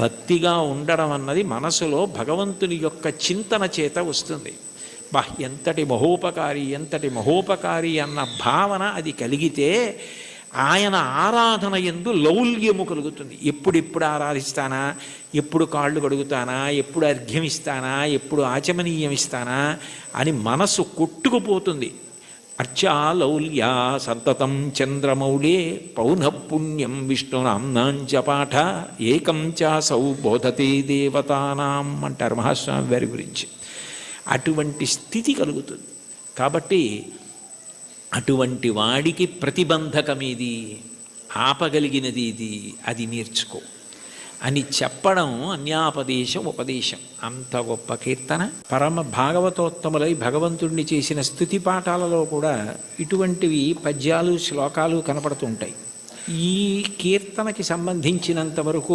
భక్తిగా ఉండడం అన్నది మనసులో భగవంతుని యొక్క చింతన చేత వస్తుంది. బా ఎంతటి మహోపకారి ఎంతటి మహోపకారి అన్న భావన అది కలిగితే ఆయన ఆరాధన ఎందు లౌల్యము కలుగుతుంది. ఎప్పుడెప్పుడు ఆరాధిస్తానా? ఎప్పుడు కాళ్ళు కడుగుతానా? ఎప్పుడు అర్ఘ్యం ఇస్తానా ఎప్పుడు ఆచమనీయం ఇస్తానా అని మనసు కొట్టుకుపోతుంది. అర్చాలౌల్యా సంతతం చంద్రమౌళే పౌనఃపుణ్యం విష్ణునాంనాంచ పాఠ ఏకం చాసౌ బోధతే దేవతానాం అంటారు మహాస్వామి వారి గురించి. అటువంటి స్థితి కలుగుతుంది. కాబట్టి అటువంటి వాడికి ప్రతిబంధకమేది ఆపగలిగినది ఇది అది నేర్చుకో. అని చెప్పడం అన్యాపదేశం ఉపదేశం. అంత గొప్ప కీర్తన. పరమ భాగవతోత్తములై భగవంతుడిని చేసిన స్థుతి పాఠాలలో కూడా ఇటువంటివి పద్యాలు శ్లోకాలు కనపడుతుంటాయి ఈ కీర్తనకి సంబంధించినంత వరకు